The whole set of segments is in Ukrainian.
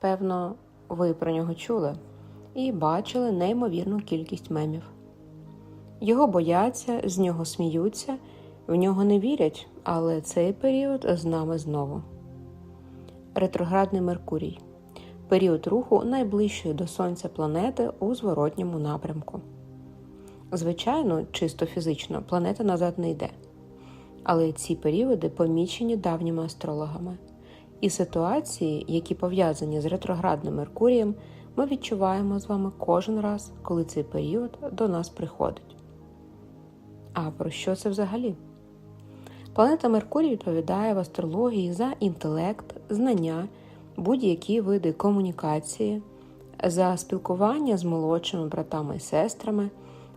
Певно, ви про нього чули і бачили неймовірну кількість мемів. Його бояться, з нього сміються, в нього не вірять, але цей період з нами знову. Ретроградний Меркурій період руху найближчої до Сонця планети у зворотньому напрямку. Звичайно, чисто фізично планета назад не йде. Але ці періоди помічені давніми астрологами. І ситуації, які пов'язані з ретроградним Меркурієм, ми відчуваємо з вами кожен раз, коли цей період до нас приходить. А про що це взагалі? Планета Меркурій відповідає в астрології за інтелект, знання, будь-які види комунікації, за спілкування з молодшими братами і сестрами,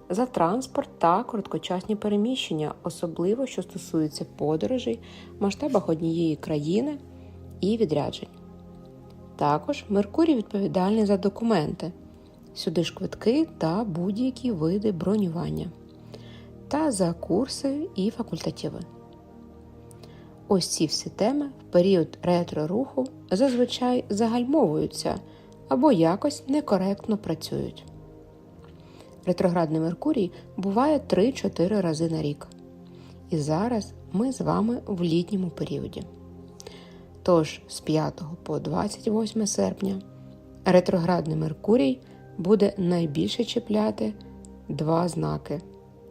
за транспорт та короткочасні переміщення, особливо що стосується подорожей в масштабах однієї країни і відряджень. Також Меркурій відповідальний за документи, сюди ж квитки та будь-які види бронювання, та за курси і факультативи. Ось ці всі теми в період ретро-руху зазвичай загальмовуються або якось некоректно працюють. Ретроградний Меркурій буває 3-4 рази на рік. І зараз ми з вами в літньому періоді. Тож з 5 по 28 серпня ретроградний Меркурій буде найбільше чіпляти два знаки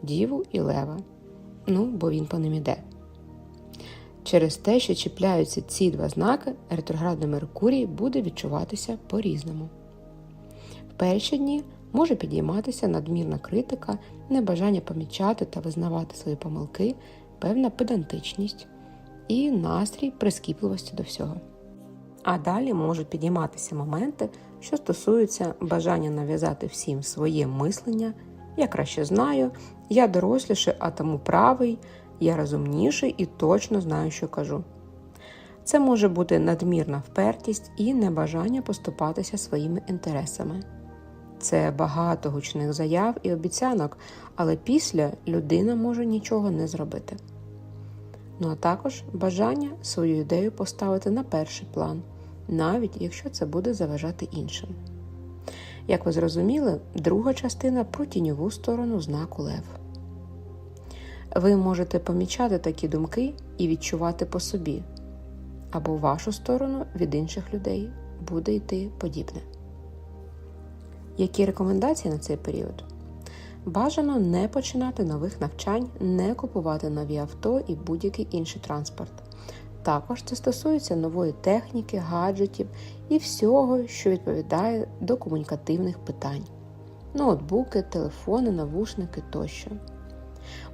Діву і Лева. Ну, бо він по ним іде. Через те, що чіпляються ці два знаки, ретроградний Меркурій буде відчуватися по-різному. В перші дні може підійматися надмірна критика, небажання помічати та визнавати свої помилки, певна педантичність і настрій прискіпливості до всього. А далі можуть підійматися моменти, що стосуються бажання нав'язати всім своє мислення. Я краще знаю, я доросліший, а тому правий, я розумніший і точно знаю, що кажу. Це може бути надмірна впертість і небажання поступатися своїми інтересами. Це багато гучних заяв і обіцянок, але після людина може нічого не зробити. Ну а також бажання свою ідею поставити на перший план, навіть якщо це буде заважати іншим. Як ви зрозуміли, друга частина про тіньову сторону знаку Лев. Ви можете помічати такі думки і відчувати по собі, або вашу сторону від інших людей буде йти подібне. Які рекомендації на цей період? Бажано не починати нових навчань, не купувати нові авто і будь-який інший транспорт. Також це стосується нової техніки, гаджетів і всього, що відповідає до комунікативних питань: ноутбуки, телефони, навушники тощо.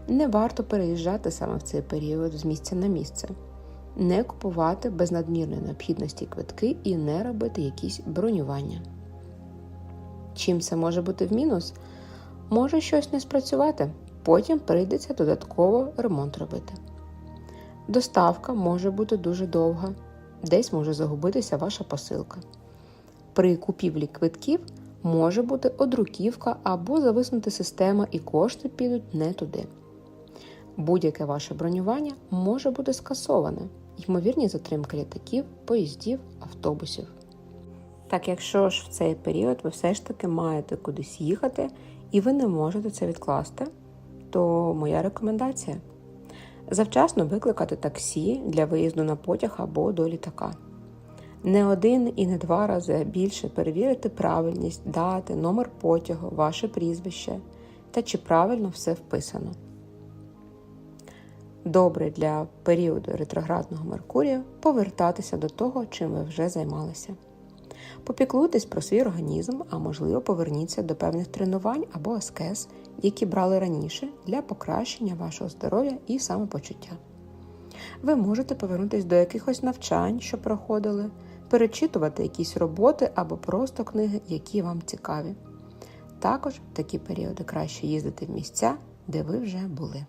Не варто переїжджати саме в цей період з місця на місце, не купувати без надмірної необхідності квитки і не робити якісь бронювання. Чим це може бути в мінус? Може щось не спрацювати, потім прийдеться додатково ремонт робити. Доставка може бути дуже довга, десь може загубитися ваша посилка. При купівлі квитків може бути одруківка або зависнути система і кошти підуть не туди. Будь-яке ваше бронювання може бути скасоване, ймовірні затримки літаків, поїздів, автобусів. Так, якщо ж в цей період ви все ж таки маєте кудись їхати і ви не можете це відкласти, то моя рекомендація завчасно викликати таксі для виїзду на потяг або до літака. Не один і не два рази більше перевірити правильність, дати, номер потягу, ваше прізвище та чи правильно все вписано. Добре для періоду ретроградного Меркурія повертатися до того, чим ви вже займалися. Попіклуйтесь про свій організм, а можливо, поверніться до певних тренувань або аскез, які брали раніше для покращення вашого здоров'я і самопочуття. Ви можете повернутися до якихось навчань, що проходили, перечитувати якісь роботи або просто книги, які вам цікаві. Також в такі періоди краще їздити в місця, де ви вже були.